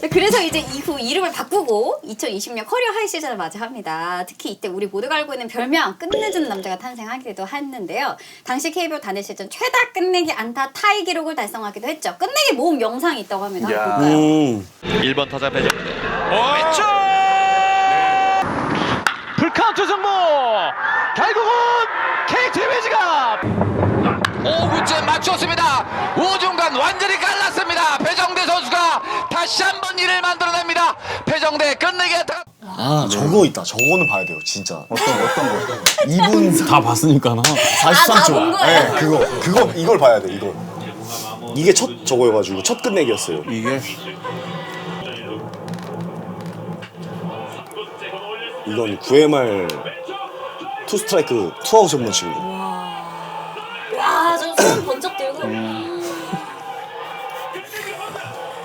네, 그래서 이제 이후 이름을 바꾸고 2020년 커리어 하이 시즌을 맞이합니다. 특히 이때 우리 모두가 알고 있는 별명 끝내주는 남자가 탄생하기도 했는데요. 당시 KBO 단일 시즌 최다 끝내기 안타 타이 기록을 달성하기도 했죠. 끝내기 모음 영상이 있다고 합니다. 야. 한번 볼까요? 음. 1번 타자 배정 왼쪽 풀카운트 승부 결국은 KT 위즈가 5구째 맞췄습니다. 아 저거 있다. 저거는 봐야 돼요. 진짜. 어떤 어떤 거? 2분 다 봤으니까 나. 43초. 본 거예요? 네, 그거 그거 이걸 봐야 돼. 이거. 이게 첫 저거여가지고 첫 끝내기였어요. 이게 이건 9회 말투 스트라이크 투아웃 전문 치고. 와, 저손 번쩍 들고.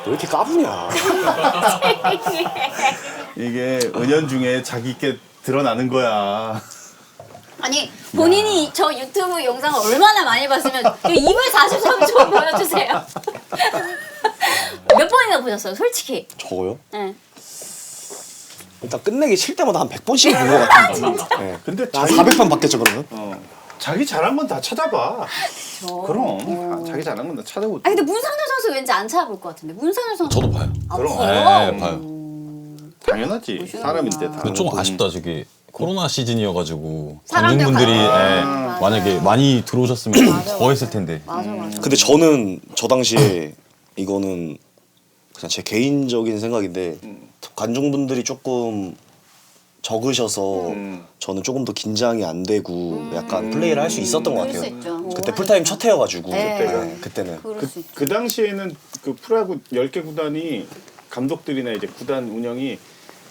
왜 이렇게 까부냐? 이게 은연중에 자기께 드러나는 거야. 아니 본인이 저 유튜브 영상을 얼마나 많이 봤으면 그 2분 43초 보여주세요. 몇 번이나 보셨어요, 솔직히? 저거요? 네. 일단 끝내기 칠 때마다 한 100번씩 본 것 같은데. 네. 근데 한 자기 400번 봤겠죠 그러면? 어, 자기 잘한 건 다 찾아봐. 저... 그럼 아, 자기 잘한 건 다 찾아보지. 아 근데 문상현 선수 왠지 안 찾아볼 것 같은데 문상현 선수 저도 봐요. 아, 그럼. 봐요? 네, 봐요. 당연하지. 사람인데 다. 좀 아쉽다 저기 코로나 시즌이어가지고 사람들 관중분들이. 예, 맞아요. 만약에 많이 들어오셨으면 맞아, 더 했을 텐데. 맞아 맞아. 근데 저는 저 당시에 이거는 그냥 제 개인적인 생각인데 관중분들이 조금 적으셔서 음. 저는 조금 더 긴장이 안 되고 약간 플레이를 할 수 있었던 것 그럴 수 같아요. 있죠. 그때 오, 풀타임 첫 해여가지고 네. 네, 그때는 그럴 그, 있죠. 그 당시에는 그 프로야구 10개 구단이 감독들이나 이제 구단 운영이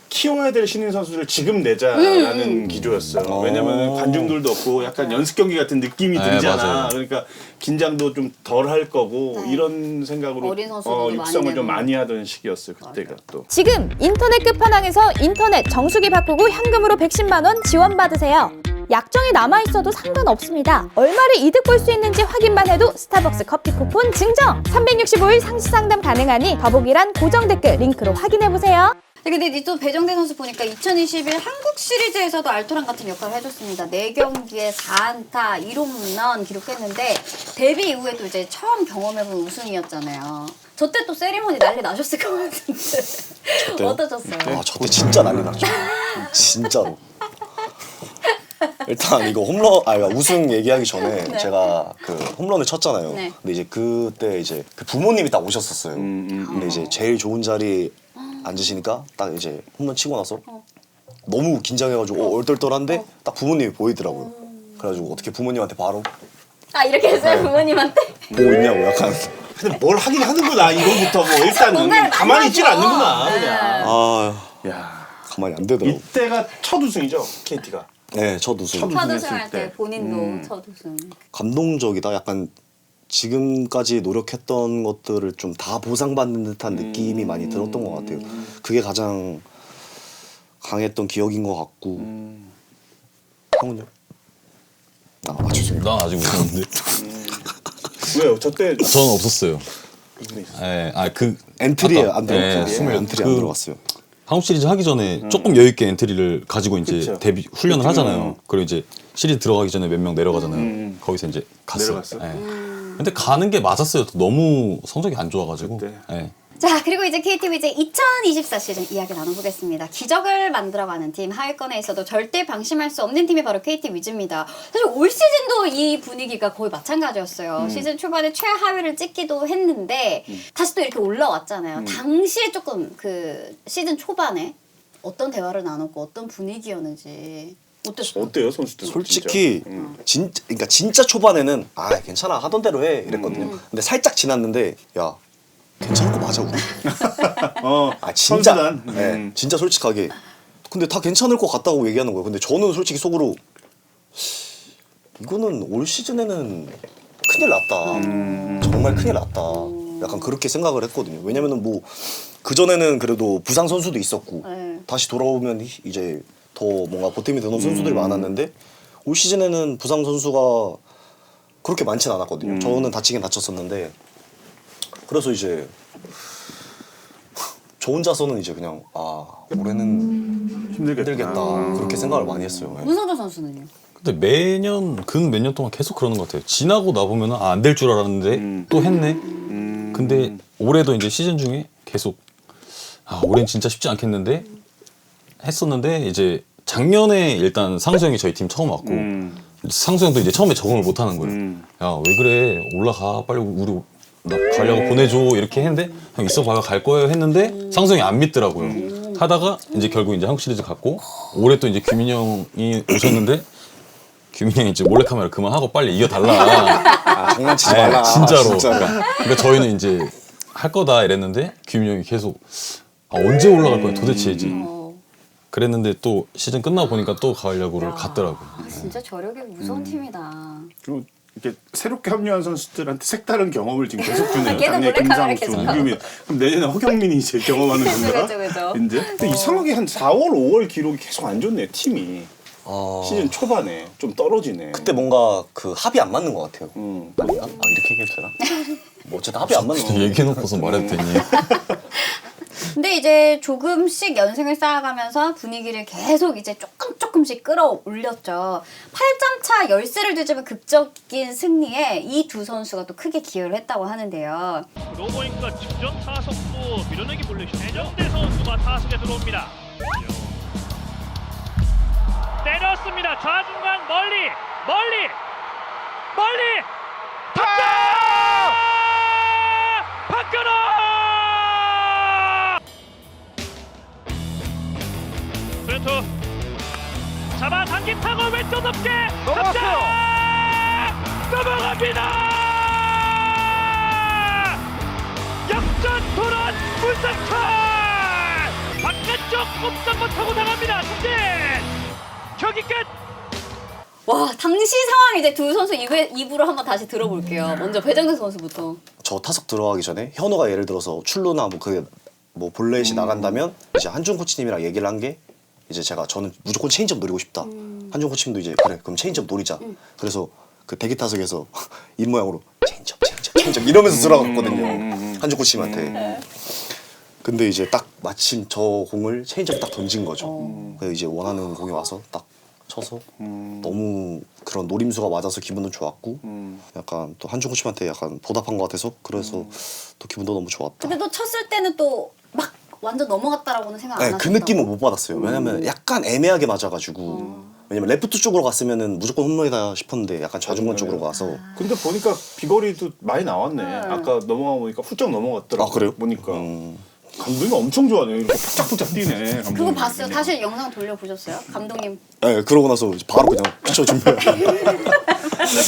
키워야 될 신인 선수를 지금 내자라는 음. 기조였어요. 어. 왜냐면 관중들도 없고 약간 연습 경기 같은 느낌이 네, 들잖아. 맞아요. 그러니까 긴장도 좀 덜 할 거고 네. 이런 생각으로 어린 선수들도 어, 많이 육성을 좀 내고. 많이 하던 시기였어요. 그때가 또. 지금 인터넷 끝판왕에서 인터넷 정수기 바꾸고 현금으로 110만 원 지원 받으세요. 약정이 남아 있어도 상관없습니다. 얼마를 이득 볼 수 있는지 확인만 해도 스타벅스 커피 쿠폰 증정! 365일 상시 상담 가능하니 더보기란 고정 댓글 링크로 확인해 보세요. 네, 근데 또 배정대 선수 보니까 2021 한국 시리즈에서도 알토란 같은 역할을 해줬습니다. 4경기에 4안타 1홈런 기록했는데 데뷔 이후에도 이제 처음 경험해본 우승이었잖아요. 저 때 또 세리머니 난리 나셨을 것 같은데? 어떠셨어요? 아, 저때 진짜 난리 났죠. 진짜로. 일단 이거 홈런 아 그러니까 우승 얘기하기 전에 네. 제가 그 홈런을 쳤잖아요. 네. 근데 이제 그때 이제 그 부모님이 딱 오셨었어요. 음, 음, 근데 이제 제일 좋은 자리 앉으시니까 딱 이제 홈런 치고 나서 너무 긴장해가지고 어, 얼떨떨한데 딱 부모님이 보이더라고요. 그래가지고 어떻게 부모님한테 바로 아 이렇게 했어요 부모님한테? 보고 있냐고 약간 근데 뭘 하긴 하는구나 이거부터 뭐 일단은 뭔가를 가만히 있질. 않는구나 네. 그냥. 아 야 가만히 안 되더라고. 이때가 첫 우승이죠 KT가. 네, 첫 우승. 첫첫 우승했을 우승할 때 때. 본인도 음. 첫 우승. 감동적이다. 약간 지금까지 노력했던 것들을 좀 다 보상받는 듯한 느낌이 많이 들었던 것 같아요. 그게 가장 강했던 기억인 것 같고. 음. 형은요? 아, 맞췄습니다. 난 아직 웃었는데. 왜요? 저때 저는 없었어요. 예, 아그 엔트리에 안 들어갔어요. 예, 스물- 엔트리 그안 들어갔어요. 한국 시리즈 하기 전에 조금 여유 있게 엔트리를 가지고 이제 그쵸. 데뷔 훈련을 하잖아요. 음. 그리고 이제 시리즈 들어가기 전에 몇 명 내려가잖아요. 음. 거기서 이제 갔어요. 내려갔어? 예. 근데 가는 게 맞았어요. 너무 성적이 안 좋아가지고. 그때? 예. 자 그리고 이제 KT 위즈 2024 시즌 이야기 나눠보겠습니다. 기적을 만들어가는 팀 하위권에 있어도 절대 방심할 수 없는 팀이 바로 KT 위즈입니다. 사실 올 시즌도 이 분위기가 거의 마찬가지였어요. 시즌 초반에 최하위를 찍기도 했는데 다시 또 이렇게 올라왔잖아요. 당시에 조금 그 시즌 초반에 어떤 대화를 나눴고 어떤 분위기였는지 어땠어요? 어때요 선수들? 솔직히 진짜? 음. 진 그러니까 진짜 초반에는 아 괜찮아 하던 대로 해 이랬거든요. 음. 근데 살짝 지났는데 야 괜찮은 거 맞아 우리. 어, 아 진짜 선수단. 네, 음. 진짜 솔직하게 근데 다 괜찮을 것 같다고 얘기하는 거예요 근데 저는 솔직히 속으로 이거는 올 시즌에는 큰일 났다 음. 정말 큰일 났다 약간 그렇게 생각을 했거든요 왜냐면은 뭐 그 전에는 그래도 부상 선수도 있었고 네. 다시 돌아오면 히- 이제 더 뭔가 보탬이 되는 선수들이 음. 많았는데 올 시즌에는 부상 선수가 그렇게 많진 않았거든요 음. 저는 다치긴 다쳤었는데 그래서 이제 저 혼자서는 이제 그냥 아 올해는 힘들겠다. 힘들겠다 그렇게 생각을 많이 했어요. 네. 문성준 선수는요? 근데 매년 근 몇 년 동안 계속 그러는 것 같아요. 지나고 나 보면 아, 안 될 줄 알았는데 음. 또 했네. 음. 근데 올해도 이제 시즌 중에 계속 아 올해는 진짜 쉽지 않겠는데 했었는데 이제 작년에 일단 상수 형이 저희 팀 처음 왔고 음. 상수 형도 이제 처음에 적응을 못 하는 거예요. 음. 야 왜 그래 올라가 빨리 우리 나 가려고 보내줘 이렇게 했는데 형 있어봐요 갈 거예요 했는데 상수 형이 안 믿더라고요. 하다가 이제 결국 이제 한국 시리즈 갔고 올해 또 이제 규민이 형이 오셨는데 규민이 형이 이제 몰래 카메라 그만하고 빨리 이어달라. 아, 장난치지 네, 말라. 진짜로. 진짜. 그러니까, 그러니까 저희는 이제 할 거다 이랬는데 규민이 형이 계속 아, 언제 올라갈 거야 도대체 이제 어. 그랬는데 또 시즌 끝나고 보니까 또 가을 야구를 갔더라고 요. 아, 진짜 저력이 무서운 팀이다. 그리고 이렇게 새롭게 합류한 선수들한테 색다른 경험을 지금 계속 주네요. 걔는 몰래카메라 김상수, 계속. 우규민. 그럼 내년에 허경민이 이제 경험하는 건가? 그죠, 그죠. 이제. 근데 이상하게 한 4월, 5월 기록이 계속 안 좋네 팀이. 아, 시즌 초반에 좀 떨어지네. 그때 뭔가 그 합이 안 맞는 것 같아요. 음. 아닌가? 아 이렇게 얘기해도 되나? 뭐 어쨌든 합이 안 맞는 것 같아요. 얘기해놓고서 말해도 되니? 근데 이제 조금씩 연승을 쌓아가면서 분위기를 계속 이제 조금 조금씩 끌어올렸죠. 8점 차 열세를 뒤집은 극적인 승리에 이 두 선수가 또 크게 기여를 했다고 하는데요. 보니까 직전 타석도 밀어내기 볼넷이 배정대 선수가 타석에 들어옵니다. 때렸습니다. 좌중간 멀리 멀리 멀리 탑장 박근호 왼투 잡아 당긴 타고 왼쪽 높게. 넘어갔어요. 넘어갑니다! 역전 토론 문상철! 바깥쪽 꼼짝못 타고 나갑니다. 승진! 경기 끝! 와 당시 상황 이제 두 선수 입에, 입으로 한번 다시 들어볼게요. 먼저 배정대 선수부터. 저 타석 들어가기 전에 현우가 예를 들어서 출루나 뭐 그게 뭐 볼넷이 나간다면 이제 한준 코치님이랑 얘기를 한 게 이제 제가 저는 무조건 체인지업 노리고 싶다. 한준 코치님도 이제 그래 그럼 체인지업 노리자. 그래서 그 대기 타석에서 입 모양으로 체인지업 체인지업 체인지업 이러면서 들어갔거든요. 한준 코치님한테. 근데 이제 딱 마침 저 공을 체인지업 딱 던진 거죠. 그래서 이제 원하는 공이 와서 딱 쳐서 너무 그런 노림수가 맞아서 기분도 좋았고 약간 또 한준 코치한테 약간 보답한 것 같아서 그래서 또 기분도 너무 좋았다. 근데 또 쳤을 때는 또 막 완전 넘어갔다라고는 생각 안 네, 하셨다고. 그 느낌은 못 받았어요. 왜냐면 약간 애매하게 맞아가지고 왜냐면 레프트 쪽으로 갔으면은 무조건 홈런이다 싶었는데 약간 좌중간 쪽으로 가서 근데 보니까 비거리도 많이 나왔네. 아까 넘어가 보니까 훌쩍 넘어갔더라고. 아 그래요? 보니까 음, 감독이 엄청 좋아하네요. 이렇게 푸짝푸짝 뛰네. 감독이. 그거 봤어요. 다시 영상 돌려보셨어요? 감독님. 네, 그러고 나서 이제 바로 그냥 피쳐 준비.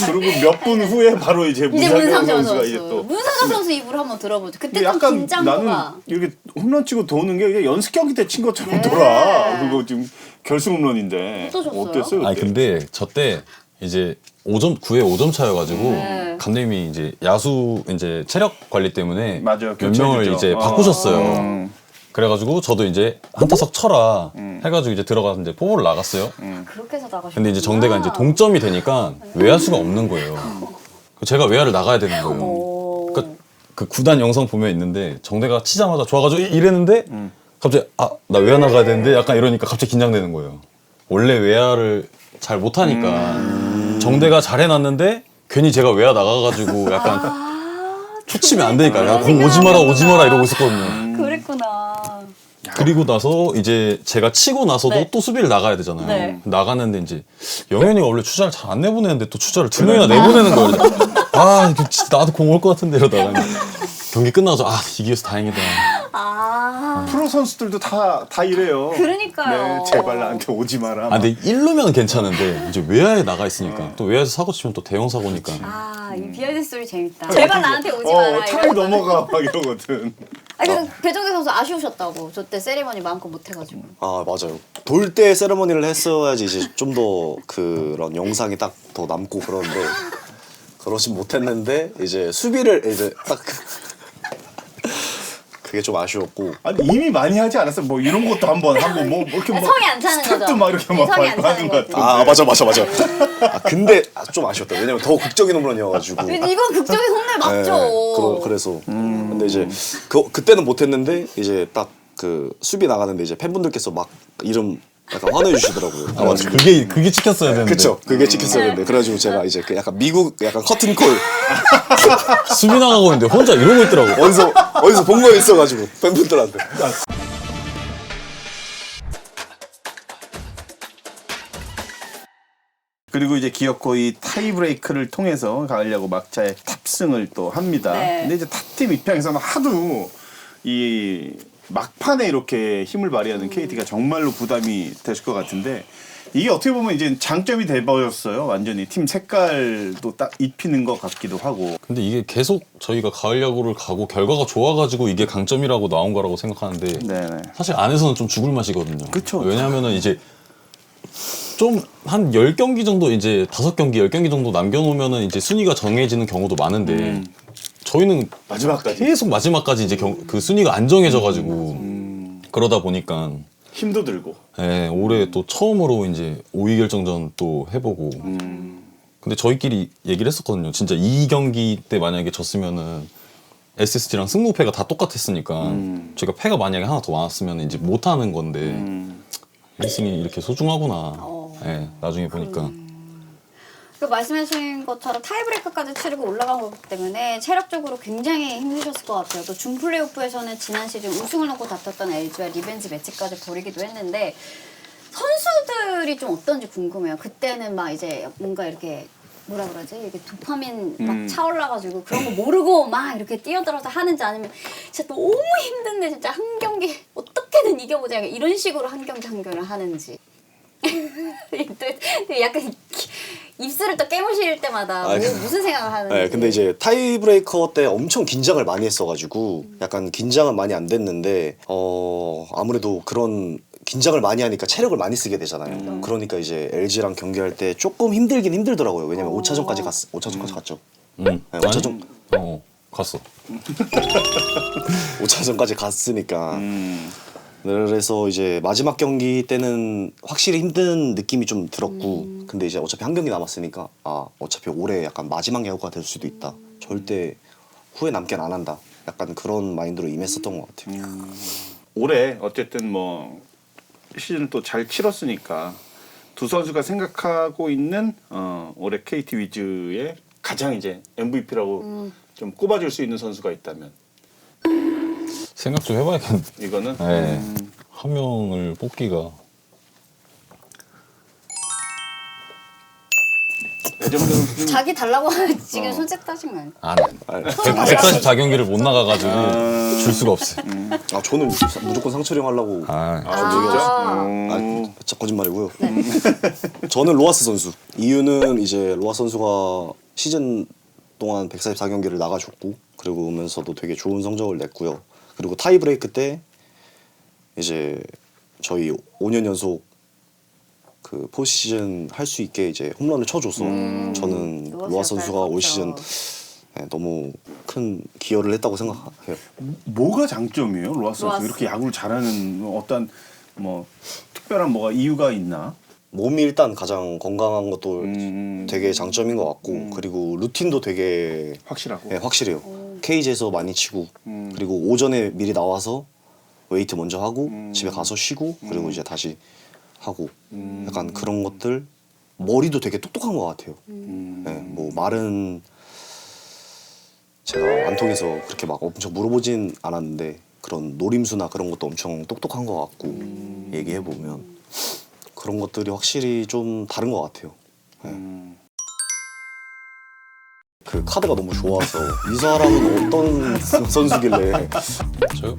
그리고 몇 분 후에 바로 이제 이제 문상현 문상철 선수가 선수. 이제 또 문상철 선수 입으로 한번 들어보죠. 그때 근데 좀 약간 긴장도가. 나는 이렇게 홈런 치고 도는 게 그냥 연습 경기 때 친 것처럼 네. 돌아. 그거 지금 결승 홈런인데 어떠셨어요? 어땠어요? 아니 그때? 근데 저 때 이제 5점 9회 5점 차여가지고 네. 감독님이 이제 야수 이제 체력 관리 때문에 맞아요. 몇 명을. 이제 어. 바꾸셨어요. 음. 그래가지고 저도 이제 한 타석 쳐라 해가지고 이제 들어가서 이제 포부를 나갔어요. 그렇게 해서 나가셨 근데 이제 정대가 이제 동점이 되니까 외야수가 없는 거예요. 제가 외야를 나가야 되는 거예요. 오. 그러니까 그 구단 영상 보면 있는데 정대가 치자마자 좋아가지고 이- 이랬는데 갑자기 아 나 외야 나가야 되는데 약간 이러니까 갑자기 긴장되는 거예요. 원래 외야를 잘 못하니까 정대가 잘 해놨는데 괜히 제가 외야 나가가지고 약간 초치면 안 되니까 야, 공 오지 마라 오지 마라 이러고 있었거든요. 그랬구나. 그리고 나서 이제 제가 치고 나서도 네. 또 수비를 나가야 되잖아요. 네. 나가는데 이제 영현이가 원래 투자를 잘 안 내보내는데 또 투자를 두 명이나 내보내는 거예요. 아 이거 진짜 나도 공 올 것 같은데 이러다가 경기 끝나서 아 이겨서 다행이다. 아. 프로 선수들도 다 다 이래요. 그러니까요. 네, 제발 나한테 오지 마라. 아 근데 일루면 괜찮은데 이제 외야에 나가 있으니까 또 외야에서 사고 치면 또 대형 사고니까. 아, 이 비하인드 스토리 재밌다. 제발 나한테 오지 어, 마라. 차라리 이런 넘어가 막 이러거든. 아니, 근데 배정대 선수 아쉬우셨다고. 저 때 세리머니 마음껏 못해가지고. 아 맞아요. 돌 때 세레머니를 했어야지 이제 좀 더 그런 영상이 딱 더 남고 그러는데 그러진 못했는데 이제 수비를 이제 딱 그게 좀 아쉬웠고 아니 이미 많이 하지 않았어? 뭐 이런 것도 한번 하고 뭐, 뭐 이렇게 막 성이 안 차는 스텝도 거죠? 막 이렇게 네, 막 성이 안 밟고 차는 하는 거죠. 것 같아. 아 맞아 맞아 맞아. 아 근데 아, 좀 아쉬웠다. 왜냐면 더 극적인 홈런이어가지고. 이건 극적인 홈런 맞죠? 네, 그러, 그래서 근데 이제 그 그때는 못했는데 이제 딱 그 수비 나가는데 이제 팬분들께서 막 이름 약간 환호해 주시더라고요. 아 맞아. 그게 그게 찍혔어야 되는데. 그쵸. 그게 찍혔어야 되는데. 그래가지고 제가 이제 그 약간 미국 약간 커튼콜. 수비 나가고 있는데 혼자 이러고 있더라고. 어디서 어디서 본 거 있어가지고 팬분들한테. 그리고 이제 기어코 이 타이브레이크를 통해서 가려고 막차에 탑승을 또 합니다. 네. 근데 이제 탑팀 입장에서는 하도 이 막판에 이렇게 힘을 발휘하는 KT가 정말로 부담이 되실 것 같은데 이게 어떻게 보면 이제 장점이 돼버렸어요. 완전히 팀 색깔도 딱 입히는 것 같기도 하고. 근데 이게 계속 저희가 가을 야구를 가고 결과가 좋아가지고 이게 강점이라고 나온 거라고 생각하는데 네네. 사실 안에서는 좀 죽을 맛이거든요. 그쵸. 왜냐면은 이제 좀 한 10경기 정도 이제 5경기, 10경기 정도 남겨놓으면은 이제 순위가 정해지는 경우도 많은데 음. 저희는 마지막까지 계속 마지막까지 이제 경- 그 순위가 안 정해져가지고 음. 그러다 보니까 힘도 들고. 예, 올해 또 처음으로 이제 5위 결정전 또 해보고 음. 근데 저희끼리 얘기를 했었거든요. 진짜 이 경기 때 만약에 졌으면은 SSG랑 승무패가 다 똑같았으니까 음. 저희가 패가 만약에 하나 더 많았으면 이제 못하는 건데 음. 1승이 이렇게 소중하구나. 어. 예, 나중에 보니까 그 말씀하신 것처럼 타이브레이크까지 치르고 올라간 거기 때문에 체력적으로 굉장히 힘드셨을 것 같아요. 또 준 플레이오프에서는 지난 시즌 우승을 놓고 다퉜던 LG와 리벤지 매치까지 벌이기도 했는데 선수들이 좀 어떤지 궁금해요. 그때는 막 이제 뭔가 이렇게 뭐라 그러지? 이게 도파민 막 음. 차올라가지고 그런 거 모르고 막 이렇게 뛰어들어서 하는지 아니면 진짜 너무 힘든데 진짜 한 경기 어떻게든 이겨보자 이런 식으로 한 경기 한 경기를 하는지. 또 약간 입술을 또 깨무실 때마다 뭐, 아, 그- 무슨 생각을 하는지. 네, 근데 이제 타이브레이커 때 엄청 긴장을 많이 했어가지고 약간 긴장은 많이 안 됐는데 어 아무래도 그런 긴장을 많이 하니까 체력을 많이 쓰게 되잖아요. 그러니까 이제 LG랑 경기할 때 조금 힘들긴 힘들더라고요. 왜냐면 5차전까지 갔 5차전까지 갔죠. 음, 네, 아니, 어차피- 어 갔어. 5차전까지 갔으니까. 음. 그래서 이제 마지막 경기 때는 확실히 힘든 느낌이 좀 들었고 근데 이제 어차피 한 경기 남았으니까 아 어차피 올해 약간 마지막 야구가 될 수도 있다. 절대 후회 남긴 안 한다. 약간 그런 마인드로 임했었던 것 같아요. 올해 어쨌든 뭐 시즌 또 잘 치렀으니까 두 선수가 생각하고 있는 어, 올해 KT 위즈의 가장 이제 MVP라고 좀 꼽아줄 수 있는 선수가 있다면 생각 좀 해봐야겠네. 이거는 네. 음, 한 명을 뽑기가 선수는 자기 달라고 하면 지금 어. 손짓 따신 거 아니에요? 안 해. 144경기를 못 나가가지고 아. 줄 수가 없어요. 아 저는 무조건 상철이 형 하려고 아, 아, 진짜? 아. 음. 아, 저 거짓말이고요. 저는 로하스 선수. 이유는 이제 로하스 선수가 시즌 동안 144경기를 나가줬고 그리고 오면서도 되게 좋은 성적을 냈고요. 그리고 타이브레이크 때 이제 저희 5년 연속 그 포시즌 할 수 있게 이제 홈런을 쳐줘서 저는 로하스 로하스 선수가 올 시즌. 네, 너무 큰 기여를 했다고 생각해요. 뭐가 장점이에요, 로하스 선수? 로하스. 이렇게 야구를 잘하는 어떤 뭐 특별한 뭐가 이유가 있나? 몸이 일단 가장 건강한 것도 음. 되게 장점인 것 같고 그리고 루틴도 되게 확실하고. 네, 확실해요. 케이지에서 많이 치고 음. 그리고 오전에 미리 나와서 웨이트 먼저 하고 음. 집에 가서 쉬고 그리고 이제 다시 하고 음. 약간 그런 것들 머리도 되게 똑똑한 것 같아요. 음. 네, 뭐 말은 제가 안 통해서 그렇게 막 엄청 물어보진 않았는데 그런 노림수나 그런 것도 엄청 똑똑한 것 같고 음. 얘기해 보면 그런 것들이 확실히 좀 다른 것 같아요. 음. 그 카드가 너무 좋아서 이 사람은 어떤 선수길래 저요?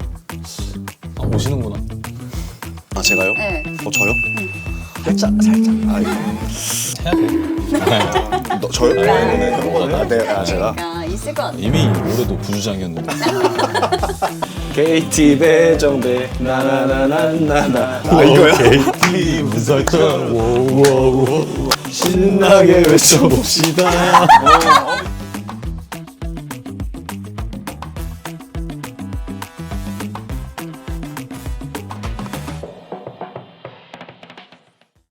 아, 오시는구나. 아 제가요? 네. 어 저요? 살짝 살짝 아 이거 해야 돼. 너, 저요? 네. 아, 네, 아, 제가 아, 있을 것 같아요. 이미 올해도 부주장이었는데. KT 배정배 나나나나나나 아 이거야? KT 무설정 신나게 외쳐봅시다. 어, 어,